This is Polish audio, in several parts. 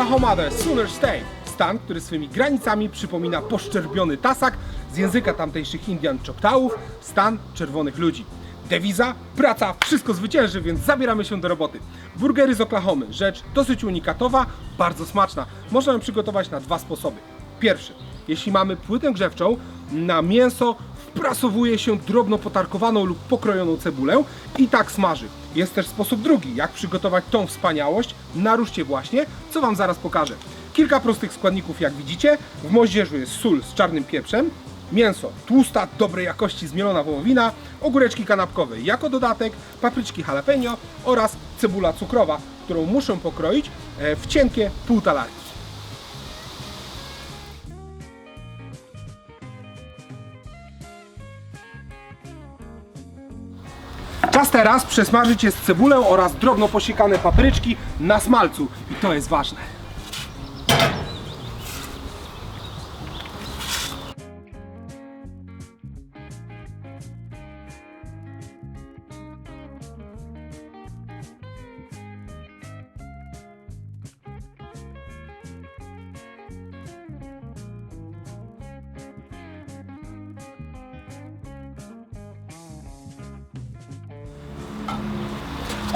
Father Sooner Stay. Stan, który swymi granicami przypomina poszczerbiony tasak z języka tamtejszych Indian Choctawów, stan czerwonych ludzi. Dewiza, praca, wszystko zwycięży, więc zabieramy się do roboty. Burgery z Oklahomy, rzecz dosyć unikatowa, bardzo smaczna. Można ją przygotować na dwa sposoby. Pierwszy, jeśli mamy płytę grzewczą, na mięso wprasowuje się drobno potarkowaną lub pokrojoną cebulę i tak smaży. Jest też sposób drugi, jak przygotować tą wspaniałość na ruszcie właśnie, co Wam zaraz pokażę. Kilka prostych składników, jak widzicie. W moździerzu jest sól z czarnym pieprzem, mięso tłusta, dobrej jakości zmielona wołowina, ogóreczki kanapkowe jako dodatek, papryczki jalapeno oraz cebula cukrowa, którą muszę pokroić e, w cienkie półtalarki. Czas teraz przesmażyć jest cebulę oraz drobno posiekane papryczki na smalcu i to jest ważne.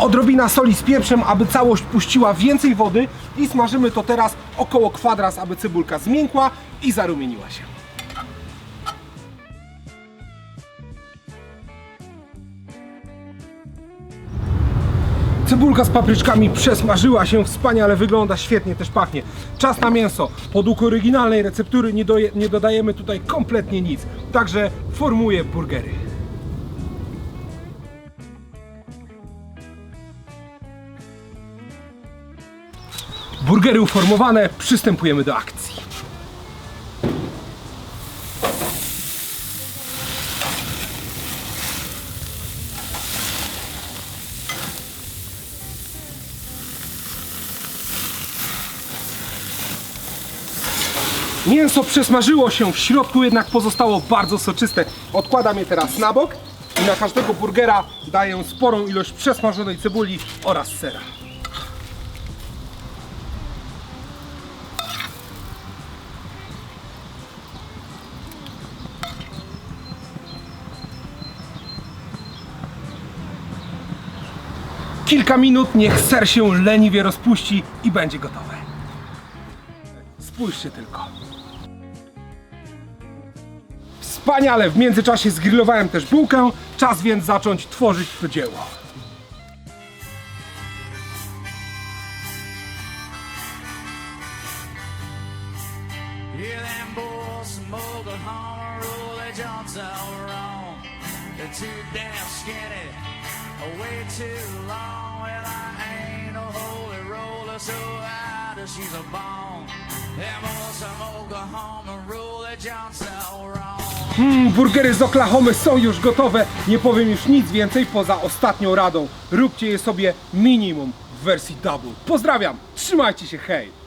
Odrobina soli z pieprzem, aby całość puściła więcej wody i smażymy to teraz około kwadras, aby cebulka zmiękła i zarumieniła się. Cebulka z papryczkami przesmażyła się, wspaniale wygląda, świetnie też pachnie. Czas na mięso. Podług oryginalnej receptury nie, doje, nie dodajemy tutaj kompletnie nic, także formuję burgery. Burgery uformowane, przystępujemy do akcji. Mięso przesmażyło się, w środku jednak pozostało bardzo soczyste. Odkładam je teraz na bok i na każdego burgera daję sporą ilość przesmażonej cebuli oraz sera. Kilka minut, niech ser się leniwie rozpuści i będzie gotowe. Spójrzcie tylko. Wspaniale, w międzyczasie zgrillowałem też bułkę, czas więc zacząć tworzyć to dzieło. Too damn skinny, way too long. Well, I ain't holy roller, so I just use a bone. Them boys smoke a hammer, roll their joints all wrong. Mm, burgery z Oklahomy są już gotowe. Nie powiem już nic więcej poza ostatnią radą. Róbcie je sobie minimum w wersji double. Pozdrawiam, trzymajcie się, hej!